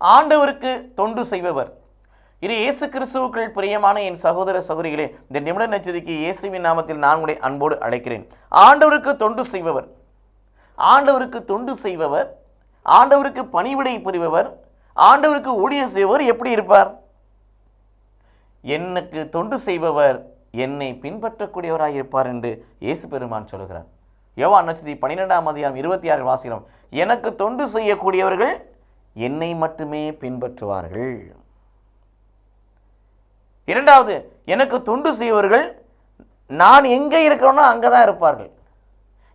ஆண்டவருக்கு தொண்டு செய்பவர். இது இயேசு கிறிஸ்துவுக்குள் பிரியமான என் சகோதர சகோதரிகளே இந்த நிமிட நச்சரிக்கை இயேசுவின் நாமத்தில் நான் உங்களை அன்போடு அழைக்கிறேன். ஆண்டவருக்கு தொண்டு செய்பவர். ஆண்டவருக்கு தொண்டு செய்பவர். ஆண்டவருக்கு பணிவிடை புரிபவர். ஆண்டவருக்கு ஊழியம் செய்பவர் எப்படி இருப்பார்? எனக்கு தொண்டு செய்பவர் என்னை பின்பற்றக்கூடியவராக இருப்பார் என்று இயேசு பெருமான் சொல்கிறார். யோவா நட்சத்திரி பன்னிரெண்டாம் அதிகாரம் இருபத்தி ஆறு வாசிக்கிறோம். எனக்கு தொண்டு செய்யக்கூடியவர்கள் என்னை மட்டுமே பின்பற்றுவார்கள். இரண்டாவது எனக்கு தொண்டு செய்வர்கள் நான் எங்கே இருக்கிறேனோ அங்கே தான் இருப்பார்கள்.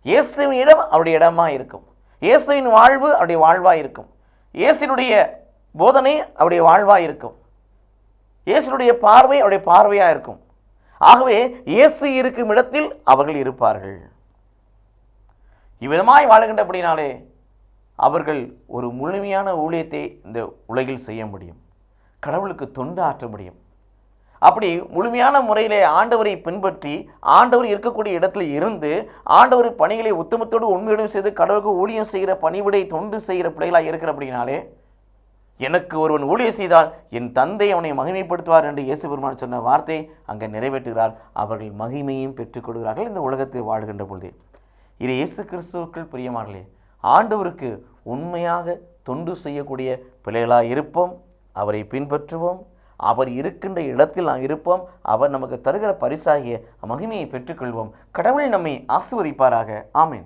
இயேசுவின் இடம் அவருடைய இடமா இருக்கும். இயேசுவின் வாழ்வு அவருடைய வாழ்வாக இருக்கும். இயேசுனுடைய போதனை அவருடைய வாழ்வாக இருக்கும். இயேசுனுடைய பார்வை அவருடைய பார்வையாக இருக்கும். ஆகவே இயேசு இருக்கும் இடத்தில் அவர்கள் இருப்பார்கள். இவ்விதமாய் வாழ்கின்றபடினாலே அவர்கள் ஒரு முழுமையான ஊழியத்தை இந்த உலகில் செய்ய முடியும். கடவுளுக்கு தொண்டு ஆற்ற முடியும். அப்படி முழுமையான முறையிலே ஆண்டவரை பின்பற்றி ஆண்டவர் இருக்கக்கூடிய இடத்துல இருந்து ஆண்டவர் பணிகளை உத்தமத்தோடு உண்மையோடும் செய்து கடவுளுக்கு ஊழியம் செய்கிற பணிவிடை தொண்டு செய்கிற பிள்ளைகளாக இருக்கிற அப்படினாலே எனக்கு ஒருவன் ஊழியம் செய்தால் என் தந்தை அவனை மகிமைப்படுத்துவார் என்று இயேசு பெருமான் சொன்ன வார்த்தை அங்கே நிறைவேற்றுகிறார். அவர்கள் மகிமையும் பெற்றுக்கொள்கிறார்கள் இந்த உலகத்தில் வாழ்கின்ற பொழுது. இது இயேசு கிறிஸ்துவுக்குள் பிரியமானே ஆண்டவருக்கு உண்மையாக தொண்டு செய்யக்கூடிய பிள்ளைகளாக இருப்போம். அவரை பின்பற்றுவோம். அவர் இருக்கின்ற இடத்தில் நாம் இருப்போம். அவர் நமக்கு தருகிற பரிசாகிய மகிமையை பெற்றுக்கொள்வோம். கடவுள் நம்மை ஆசிர்வதிப்பாராக. ஆமீன்.